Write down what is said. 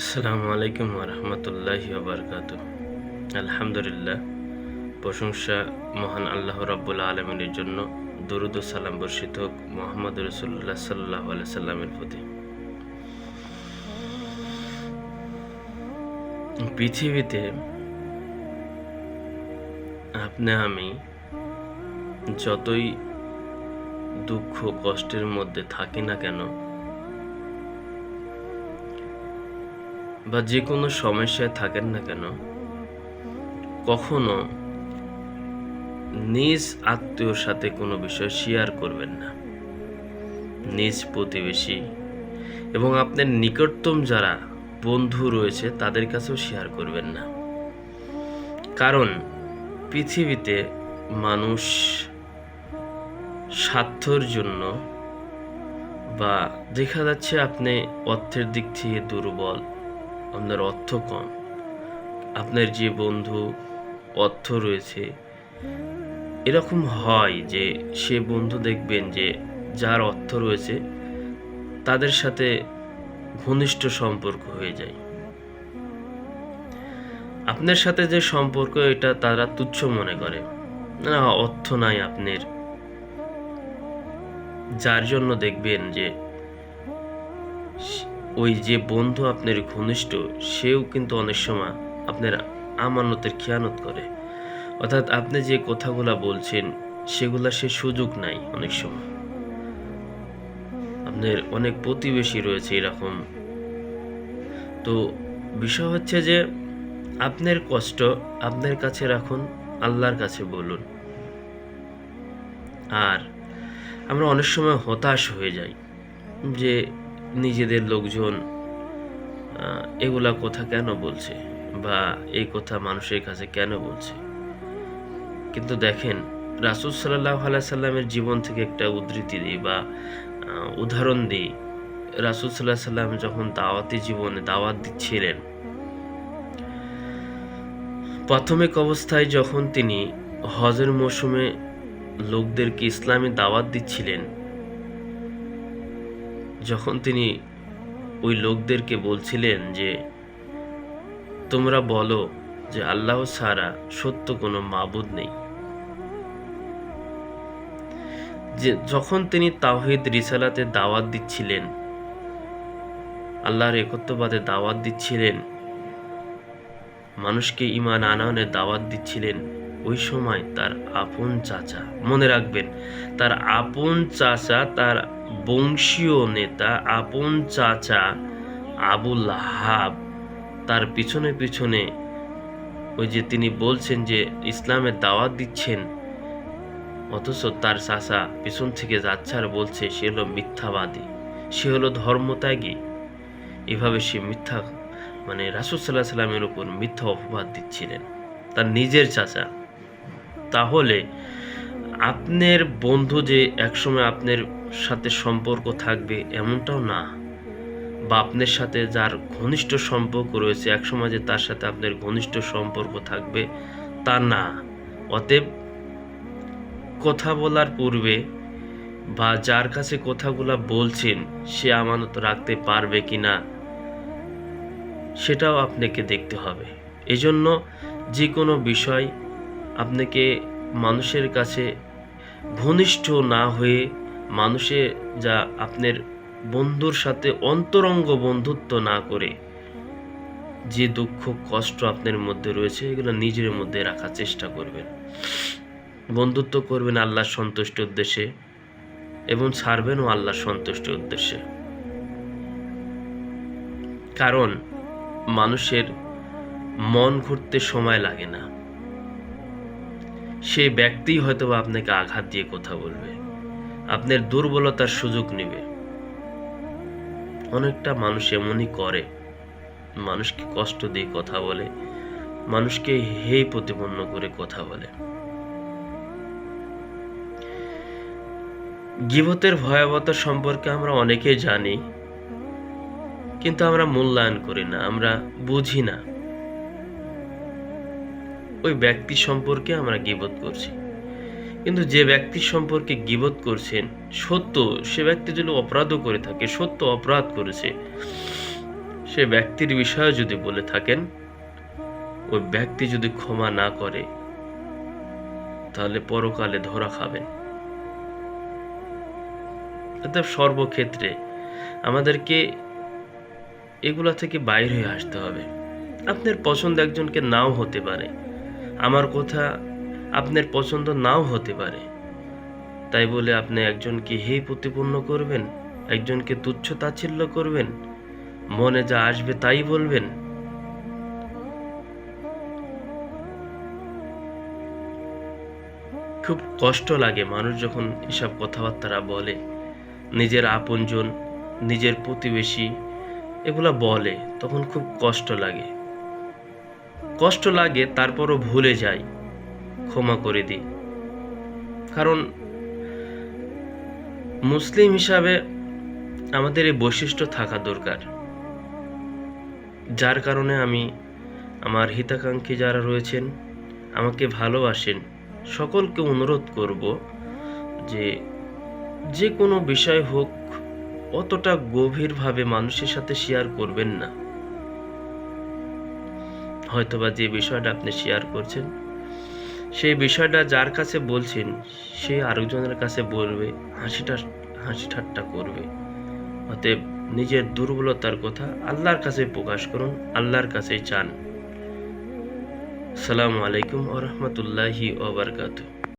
আসসালামু আলাইকুম রহমতুল্লাহি বারকাত আলহামদুলিল্লাহ, প্রশংসা মহান আল্লাহ রাব্বুল আলমিনের জন্য দরুদ সালাম বর্ষিত হোক মোহাম্মদ রসুল্লাহ সাল্লাহ সাল্লামের প্রতি। পৃথিবীতে আপনি, আমি যতই দুঃখ কষ্টের মধ্যে থাকি না কেন বা যে কোনো সমস্যায় থাকেন না কেন, কখনো নিজ আত্মীয়র সাথে কোনো বিষয় শেয়ার করবেন না। নিজ প্রতিবেশী এবং আপনার নিকটতম যারা বন্ধু রয়েছে, তাদের কাছেও শেয়ার করবেন না। কারণ পৃথিবীতে মানুষ স্বার্থর জন্য বা দেখা যাচ্ছে আপনি অর্থের দিক থেকে দুর্বল আপনার অর্থ কম। আপনার যে বন্ধু অর্থ রয়েছে, এরকম হয় যে সে বন্ধু দেখবেন যে যার অর্থ রয়েছে, তাদের সাথে ঘনিষ্ঠ সম্পর্ক হয়ে যায়। আপনার সাথে যে সম্পর্ক, এটা তারা তুচ্ছ মনে করে। না, অর্থ নাই আপনার। যার জন্য দেখবেন যে ওই যে বন্ধু আপনার ঘনিষ্ঠ, সেও কিন্তু অনেক সময় আপনার আমানতের খেয়ানত করে। অর্থাৎ আপনি যে কথাগুলা বলছেন, সেগুলা সে সুযোগ নাই অনেক সময়। আপনার অনেক প্রতিবেশী রয়েছে এরকম। তো বিষয় হচ্ছে যে, আপনার কষ্ট আপনার কাছে রাখুন, আল্লাহর কাছে বলুন। আর আমরা অনেক সময় হতাশ হয়ে যাই যে নিজেদের লোকজন এগুলা কথা কেন বলছে? বা এই কথা মানুষের কাছে কেন বলছে? কিন্তু দেখেন, রাসুল সাল্লাহ সাল্লামের জীবন থেকে একটা উদ্ধৃতি দিই বা উদাহরণ দিই। রাসুল সাল্লাহ সাল্লাম যখন দাওয়াতি জীবনে দাওয়াত দিচ্ছিলেন, প্রাথমিক অবস্থায় যখন তিনি হজের মৌসুমে লোকদেরকে ইসলামী দাওয়াত দিচ্ছিলেন যখন তিনি ওই লোকদেরকে বলছিলেন যে, তোমরা বলো যে আল্লাহ ছাড়া সত্য কোনো মাবুদ নেই। যে যখন তিনি তাওহিদ রিসালাতে দাওয়াত দিচ্ছিলেন, আল্লাহর একত্ববাদে দাওয়াত দিচ্ছিলেন, মানুষকে ইমান আনয়নের দাওয়াত দিচ্ছিলেন ওই সময় তার আপন চাচা, মনে রাখবেন, তার আপন চাচা, তার বংশীয় নেতা, আপন চাচা আবুল হাব তার পিছনে পিছনে ওই যে তিনি বলছেন যে ইসলামের দাওয়াত দিচ্ছেন, অথচ তার চাচা পিছন থেকে যাচ্ছে আর বলছে, সে হলো মিথ্যাবাদী, সে হলো ধর্মত্যাগী। এভাবে সে মিথ্যা মানে রাসুসাল্লাহ সাল্লামের উপর মিথ্যা অপবাদ দিচ্ছিলেন। তার নিজের চাচা। তাহলে আপনার বন্ধু যে একসময় আপনার সাথে সম্পর্ক থাকবে এমনটাও না। বা আপনার সাথে যার ঘনিষ্ঠ সম্পর্ক রয়েছে, একসময় যে তার সাথে আপনার ঘনিষ্ঠ সম্পর্ক থাকবে তা না। অতএব কথা বলার পূর্বে বা যার কাছে কথাগুলো বলছেন, সে আমানত রাখতে পারবে কি না সেটাও আপনাকে দেখতে হবে। এজন্য যে কোনো বিষয় আপনাকে মানুষের কাছে ঘনিষ্ঠ না হয়ে মানুষে যা আপনার বন্ধুর সাথে অন্তরঙ্গ বন্ধুত্ব না করে যে দুঃখ, কষ্ট আপনার মধ্যে রয়েছে, এগুলো নিজের মধ্যে রাখার চেষ্টা করবেন। বন্ধুত্ব করবেন আল্লাহর সন্তুষ্ট উদ্দেশ্যে এবং ছাড়বেনও আল্লাহর সন্তুষ্ট উদ্দেশ্যে। কারণ মানুষের মন ঘুরতে সময় লাগে না। সেই ব্যক্তি হয়তো আপনাকে আঘাত দিয়ে কথা বলবে। আপনার দুর্বলতার সুযোগ নেবে। অনেকটা মানুষ এমনই করে। মানুষকে কষ্ট দিয়ে কথা বলে। মানুষকে হেই প্রতিপন্ন করে কথা বলে। গিবতের ভয়াবহতা সম্পর্কে আমরা অনেকেই জানি, কিন্তু আমরা মূল্যায়ন করি না, আমরা বুঝি না। ওই ব্যক্তি সম্পর্কে আমরা গিবত করছি। কিন্তু যে ব্যক্তি সম্পর্কে গিবত করছেন, সত্য, সে ব্যক্তি যদি অপরাধও করে থাকে, সত্য অপরাধ করেছে, সে ব্যক্তির বিষয়ে যদি বলে থাকেন, ওই ব্যক্তি যদি ক্ষমা না করে, তাহলে পরকালে ধরা খাবেন। অতএব সর্বক্ষেত্রে আমাদেরকে এগুলা থেকে বাইর হয়ে আসতে হবে। আপনার পছন্দ একজনকে নাও হতে পারে। আমার কথা আপনার পছন্দ নাও হতে পারে। তাই বলে আপনি একজনকে হে প্রতিপন্ন করবেন, একজনকে তুচ্ছ তাচ্ছিল্য করবেন, মনে যা আসবে তাই বলবেন। খুব কষ্ট লাগে মানুষ যখন এসব কথাবার্তারা বলে। নিজের আপনজন, নিজের প্রতিবেশী এগুলা বলে, তখন খুব কষ্ট লাগে। কষ্ট লাগে, তারপরও ভুলে যাই। ক্ষমা করে দিই। কারণ মুসলিম হিসাবে আমাদের এই বৈশিষ্ট্য থাকা দরকার। যার কারণে আমি আমার হিতাকাঙ্ক্ষী যারা রয়েছেন, আমাকে ভালোবাসেন, সকলকে অনুরোধ করব যে যে কোনো বিষয় হোক, অতটা গভীরভাবে মানুষের সাথে শেয়ার করবেন না। হয়তোবা যে বিষয়টা আপনি শেয়ার করছেন, সেই বিষয়টা যার কাছে বলছেন, সে আরেকজনের কাছে বলবে, হাসিটা, হাসি ঠাট্টা করবে। অতএব নিজের দুর্বলতার কথা আল্লাহর কাছে প্রকাশ করুন, আল্লাহর কাছে চান। সালামু আলাইকুম ওরহমতুল্লাহি ওবরকাতু